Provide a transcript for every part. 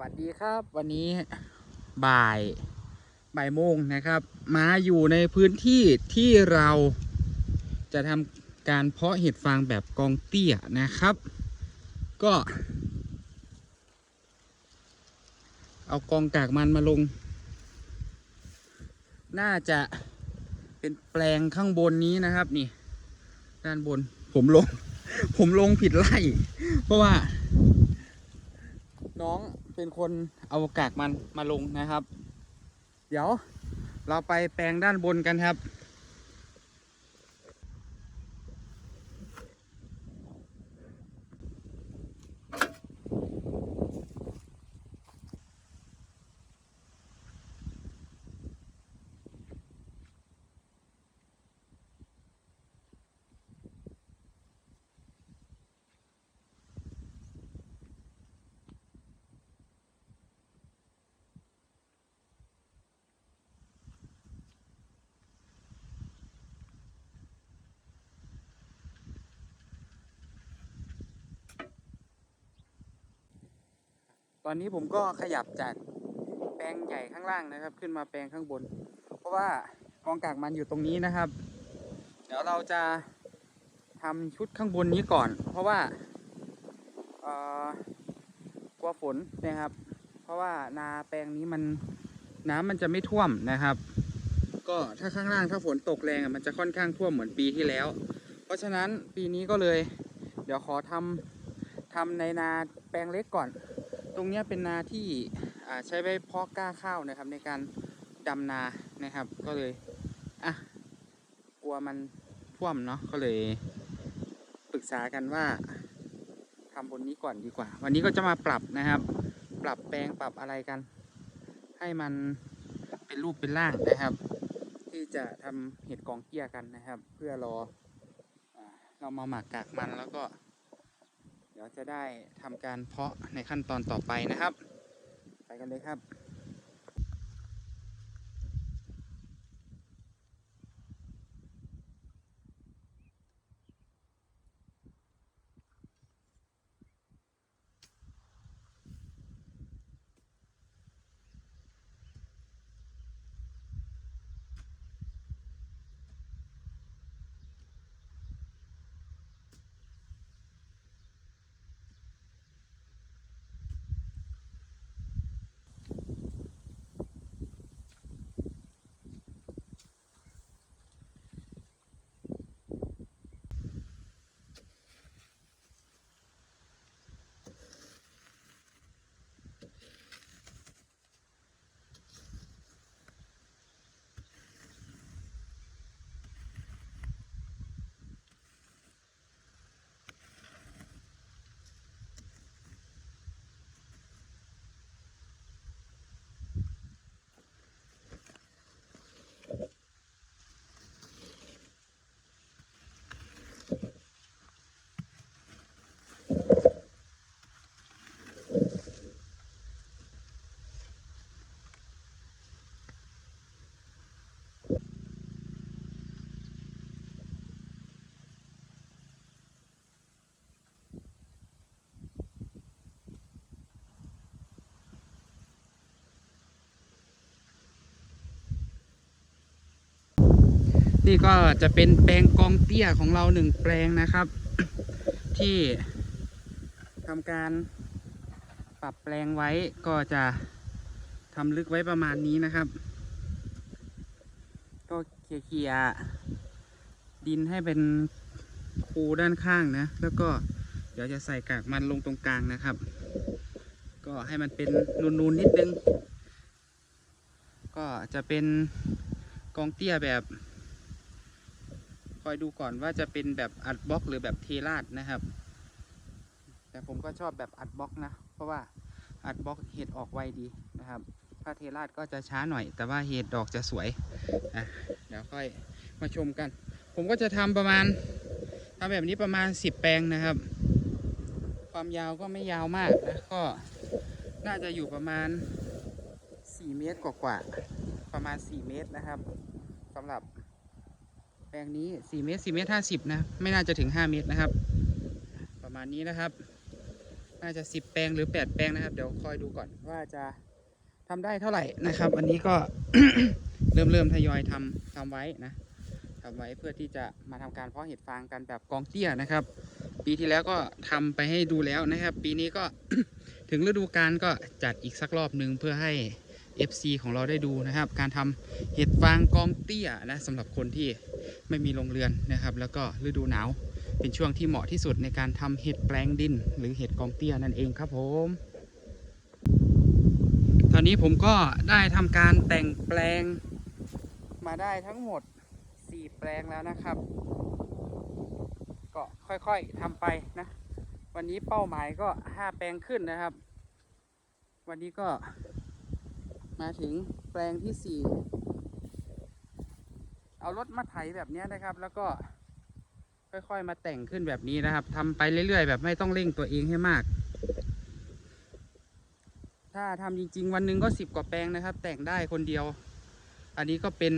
วัสดีครับวันนี้บ่ายบ่ายโมงนะครับ มาอยู่ในพื้นที่ที่เราจะทำการเพาะเห็ดฟางแบบกองเตี้ยนะครับ ก็ เอากองกากมันมาลง น่าจะเป็นแปลงข้างบนนี้นะครับนี่ ด้านบนผมลง ผมลงผิดไล่เพราะว่าน้อง เป็นคนเอากากมันมาลงนะครับ เดี๋ยวเราไปแปลงด้านบนกันครับ อนนี้ผมก็ขยับจากแปลงใหญ่ข้างล่างนะครับ ขึ้นมาแปลงข้างบน เพราะว่ากองกากมันอยู่ตรงนี้นะครับ เดี๋ยวเราจะทำชุดข้างบนนี้ก่อน เพราะว่าเอ่อกลัวฝนนะครับ เพราะว่านาแปลงนี้มันน้ำมันจะไม่ท่วมนะครับ ก็ถ้าข้างล่างถ้าฝนตกแรงมันจะค่อนข้างท่วมเหมือนปีที่แล้ว เพราะฉะนั้นปีนี้ก็เลย เดี๋ยวขอทำทำในนาแปลงเล็กก่อน ตรงนี้เป็นนาที่ใช้ไว้เพาะกล้าข้าวนะครับ ในการดำนานะครับ ก็เลยอะกลัวมันท่วมเนาะก็เลยปรึกษากันว่าทำบนนี้ก่อนดีกว่า วันนี้ก็จะมาปรับนะครับ ปรับแปลงปรับอะไรกัน ให้มันเป็นรูปเป็นร่างนะครับ ที่จะทำเห็ดกองเกี้ยกันนะครับ เพื่อรออเรามาหมักกากมันแล้วก็ ดี๋ยวจะได้ทำการเพาะในขั้นตอนต่อไปนะครับ ไปกันเลยครับ นี่ก็จะเป็นแปลงกองเตี้ยของเราหนึ่งแปลงนะครับ ที่ทำการปรับแปลงไว้ก็จะทำลึกไว้ประมาณนี้นะครับ ก็เคลียร์ๆดินให้เป็นคูด้านข้างนะ แล้วก็เดี๋ยวจะใส่กากมันลงตรงกลางนะครับ ก็ให้มันเป็นนูนๆนิดนึง ก็จะเป็นกองเตี้ยแบบ อยดูก่อนว่าจะเป็นแบบอัดบล็อกหรือแบบเทราดนะครับ แต่ผมก็ชอบแบบอัดบล็อกนะ เพราะว่าอัดบล็อกเห็ดออกไวดีนะครับ ถ้าเทราดก็จะช้าหน่อย แต่ว่าเห็ดดอกจะสวยอะเดี๋ยวค่อยมาชมกัน ผมก็จะทำประมาณทำแบบนี้ประมาณ 10 แปลงนะครับ ความยาวก็ไม่ยาวมากนะก็น่าจะอยู่ประมาณ 4 เมตรกว่าๆประมาณ 4 เมตรนะครับสำหรับ แปลงนี้4เมตร4เมตร50 นะ ไม่น่าจะถึง 5 เมตรนะครับ ประมาณนี้นะครับ น่าจะสิบแปลงหรือแปดแปลงนะครับ เดี๋ยวคอยดูก่อนว่าจะทำได้เท่าไหร่นะครับ วันนี้ก็เริ่มเริ่มทยอยทำทำไว้นะทำไว้เพื่อที่จะมาทำการเพาะเห็ดฟางกันแบบกองเตี้ยนะครับ ปีที่แล้วก็ทำไปให้ดูแล้วนะครับ ปีนี้ก็ถึงฤดูกาลก็จัดอีกสักรอบหนึ่งเพื่อให้ FC ของเราได้ดูนะครับ การทำเห็ดฟางกองเตี้ยนะสำหรับคนที่ไม่มีโรงเรือนนะครับ แล้วก็ฤดูหนาวเป็นช่วงที่เหมาะที่สุดในการทำเห็ดแปลงดิน หรือเห็ดกองเตี้ยนั่นเองครับผม ตอนนี้ผมก็ได้ทำการแต่งแปลงมาได้ทั้งหมด 4 แปลงแล้วนะครับ ก็ค่อยๆทำไปนะ วันนี้เป้าหมายก็ 5 แปลงขึ้นนะครับ วันนี้ก็ มาถึงแปลงที่4เอารถมาไถแบบนี้นะครับ แล้วก็ค่อยๆมาแต่งขึ้นแบบนี้นะครับทำไปเรื่อยๆ แบบไม่ต้องเร่งตัวเองให้มาก ถ้าทำจริง ๆ วันหนึ่งก็สิบกว่าแปลงนะครับ แต่งได้คนเดียว อันนี้ก็เป็น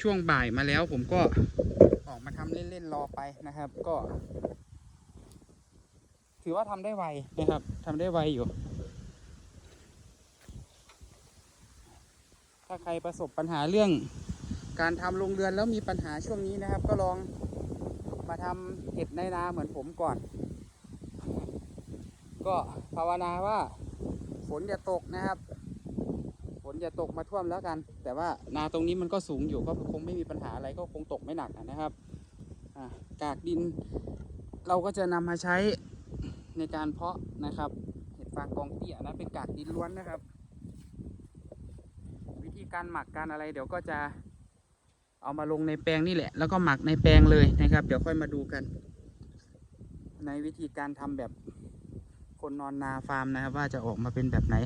ช่วงบ่ายมาแล้วผมก็ออกมาทำเล่นๆรอไปนะครับ ก็ ถือว่าทำได้ไวนะครับทำได้ไวอยู่ ถ้าใครประสบปัญหาเรื่องการทำโรงเรือนแล้วมีปัญหาช่วงนี้นะครับ ก็ลองมาทำเห็ดในนาเหมือนผมก่อน ก็ภาวนาว่าฝนอย่าตกนะครับ ฝนอย่าตกมาท่วมแล้วกัน แต่ว่านาตรงนี้มันก็สูงอยู่ก็คงไม่มีปัญหาอะไรก็คงตกไม่หนักนะครับกากดิน เราก็จะนำมาใช้ในการเพาะนะครับ เห็ดฟางกองเตี้ยนะเป็นกากดินล้วนนะครับ การหมักการอะไร เดี๋ยวก็จะเอามาลงในแปลงนี่แหละ แล้วก็หมักในแปลงเลยนะครับ เดี๋ยวค่อยมาดูกัน ในวิธีการทำแบบคนนอนนาฟาร์มนะครับ ว่าจะออกมาเป็นแบบไหน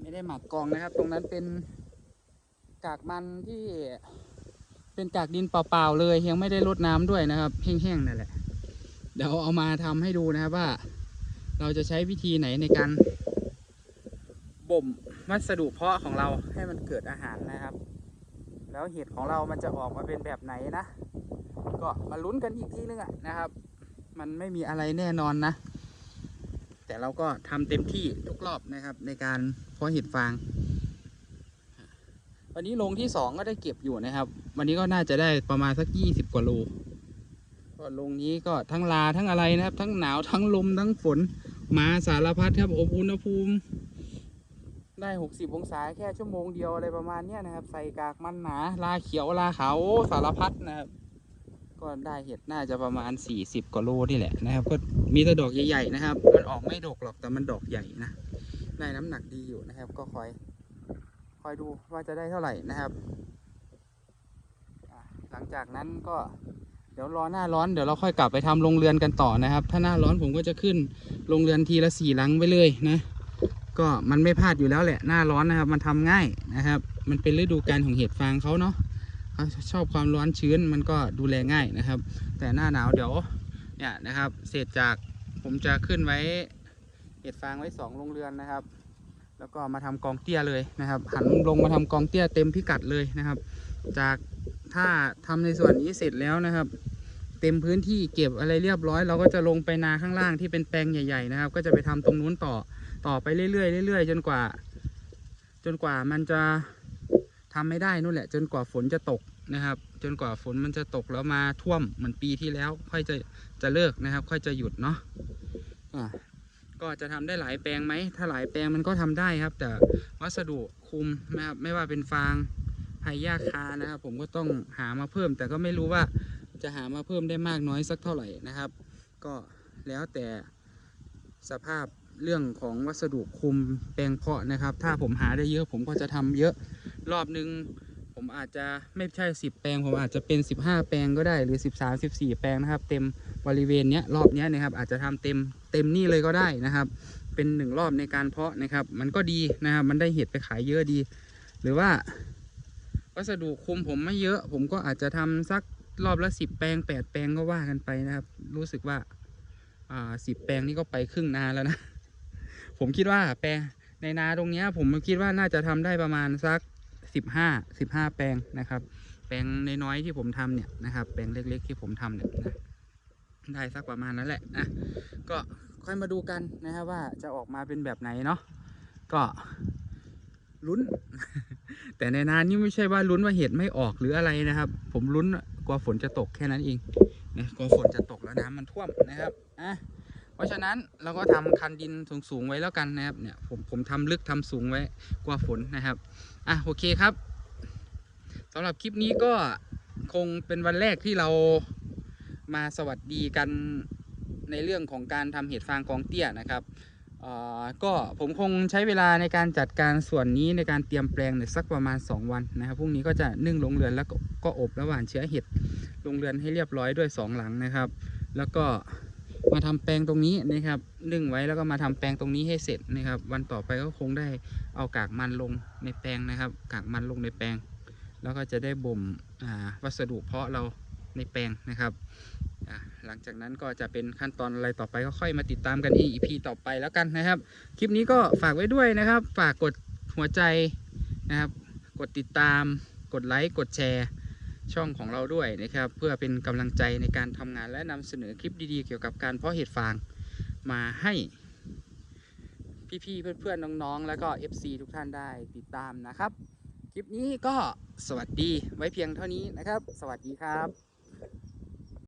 ไม่ได้หมักกองนะครับ ตรงนั้นเป็นกากมันที่เป็นกากดินเปล่าๆเลย ยังไม่ได้รดน้ำด้วยนะครับแห้งๆนั่นแหละ เดี๋ยวเอามาทำให้ดูนะครับว่า เราจะใช้วิธีไหนในการ บ่มวัสดุเพาะของเราให้มันเกิดอาหารนะครับ แล้วเห็ดของเรามันจะออกมาเป็นแบบไหนนะ ก็มาลุ้นกันอีกทีนึงอะนะครับ มันไม่มีอะไรแน่นอนนะ แต่เราก็ทำเต็มที่ทุกรอบนะครับ ในการเพาะเห็ดฟาง วันนี้ลงที่สองก็ได้เก็บอยู่นะครับ วันนี้ก็น่าจะได้ประมาณสักยี่สิบกว่าโลก็ลงนี้ก็ทั้งลาทั้งอะไรนะครับ ทั้งหนาวทั้งลมทั้งฝนมาสารพัดครับอบอุณหภูมิ ได้หกสิบองศาแค่ชั่วโมงเดียวอะไรประมาณเนี้ยนะครับ ใส่กากมันหนาลาเขียวลาขาวสารพัดนะครับ ก็ได้เห็ดน่าจะประมาณ 40กว่าโลนี่แหละนะครับ ก็มีแต่ดอกใหญ่ๆนะครับ มันออกไม่ดกหรอกแต่มันดอกใหญ่นะได้น้ำหนักดีอยู่นะครับ ก็คอย คอยดูว่าจะได้เท่าไหร่นะครับ หลังจากนั้นก็เดี๋ยวรอหน้าร้อนเดี๋ยวเราค่อยกลับไปทำโรงเรือนกันต่อนะครับ ถ้าหน้าร้อนผมก็จะขึ้นโรงเรือนทีละสี่หลังไปเลยนะ ก็มันไม่พลาดอยู่แล้วแหละหน้าร้อนนะครับ มันทำง่ายนะครับ มันเป็นฤดูกาลของเห็ดฟางเขาเนาะเขาชอบความร้อนชื้นมันก็ดูแลง่ายนะครับ แต่หน้าหนาวเดี๋ยวเนี่ยนะครับ เศษจากผมจะขึ้นไว้เห็ดฟางไว้สองโรงเรือนนะครับ แล้วก็มาทำกองเตี้ยเลยนะครับ หันลงมาทำกองเตี้ยเต็มพิกัดเลยนะครับ จากถ้าทำในส่วนนี้เสร็จแล้วนะครับเต็มพื้นที่เก็บอะไรเรียบร้อย เราก็จะลงไปนาข้างล่างที่เป็นแปลงใหญ่ ๆ นะครับ ก็จะไปทำตรงนู้นต่อ ต่อไปเรื่อยๆเรื่อยๆจนกว่า จนกว่ามันจะทำไม่ได้นู่นแหละ จนกว่าฝนจะตกนะครับ จนกว่าฝนมันจะตกแล้วมาท่วมเหมือนปีที่แล้ว ค่อยจะจะเลิกนะครับ ค่อยจะหยุดเนาะอ่าก็จะทำได้หลายแปลงไหมถ้าหลายแปลงมันก็ทำได้ครับ แต่วัสดุคุมนะครับไม่ว่าเป็นฟางไผ่หญ้าคานะครับ ผมก็ต้องหามาเพิ่ม แต่ก็ไม่รู้ว่าจะหามาเพิ่มได้มากน้อยสักเท่าไหร่นะครับ ก็แล้วแต่สภาพ เรื่องของวัสดุคุมแปลงเพาะนะครับ ถ้าผมหาได้เยอะผมก็จะทำเยอะรอบนึง ผมอาจจะไม่ใช่ 10 แปลง ผมอาจจะเป็น 15 แปลงก็ได้หรือ 13 14 แปลงนะครับ เต็มบริเวณเนี้ยรอบเนี้ยนะครับ อาจจะทำเต็มเต็มนี่เลยก็ได้นะครับ เป็นหนึ่งรอบในการเพาะนะครับ มันก็ดีนะครับ มันได้เห็ดไปขายเยอะดี หรือว่า วัสดุคุมผมไม่เยอะ ผมก็อาจจะทำสักรอบละ 10 แปลง 8 แปลงก็ว่ากันไปนะครับ รู้สึกว่าอ่าสิบแปลงนี่ก็ไปครึ่งนาแล้วนะ ผมคิดว่าแปลงในนาตรงเนี้ย ผมคิดว่าน่าจะทำได้ประมาณสักสิบห้าสิบห้าแปลงนะครับ แปลงน้อยๆที่ผมทำเนี่ยนะครับ แปลงเล็ก ๆ ที่ผมทำเนี่ยนะได้สักประมาณนั้นแหละอะก็ค่อยมาดูกันนะครับว่าจะออกมาเป็นแบบไหนเนาะก็ลุ้น แต่ในนานนี่ไม่ใช่ว่าลุ้นว่าเห็ดไม่ออกหรืออะไรนะครับ ผมลุ้นกลัวฝนจะตกแค่นั้นเองนะกลัวฝนจะตกแล้วน้ำมันท่วมนะครับอะ เพราะฉะนั้นเราก็ทำคันดินสูงๆไว้แล้วกันนะครับเนี่ยผมผมทำลึกทำสูงไว้กลัวฝนนะครับอะโอเคครับสำหรับคลิปนี้ก็คงเป็นวันแรกที่เรามาสวัสดีกันในเรื่องของการทำเห็ดฟางกองเตี้ยนะครับอ่อก็ผมคงใช้เวลาในการจัดการส่วนนี้ในการเตรียมแปลงเนี่ยสักประมาณ 2 วันนะครับพรุ่งนี้ก็จะนึ่งลงเรือนแล้วก็ก็อบระหว่างเชื้อเห็ดลงเรือนให้เรียบร้อยด้วย 2 หลังนะครับ แล้วก็ มาทำแปลงตรงนี้นะครับนึ่งไว้แล้วก็มาทำแปลงตรงนี้ให้เสร็จนะครับ วันต่อไปก็คงได้เอากากมันลงในแปลงนะครับ กากมันลงในแปลง แล้วก็จะได้บ่มวัสดุเพาะเราในแปลงนะครับ หลังจากนั้นก็จะเป็นขั้นตอนอะไรต่อไปก็ค่อยมาติดตามกันใน EP ต่อไปแล้วกันนะครับ คลิปนี้ก็ฝากไว้ด้วยนะครับ ฝากกดหัวใจนะครับ กดติดตาม กดไลค์ กดแชร์ ช่องของเราด้วยนะครับ เพื่อเป็นกำลังใจในการทำงานและนำเสนอคลิปดีๆ เกี่ยวกับการเพาะเห็ดฟางมาให้ พี่ๆเพื่อนๆน้องๆ แล้วก็ FC ทุกท่านได้ติดตามนะครับ คลิปนี้ก็สวัสดีไว้เพียงเท่านี้นะครับ สวัสดีครับ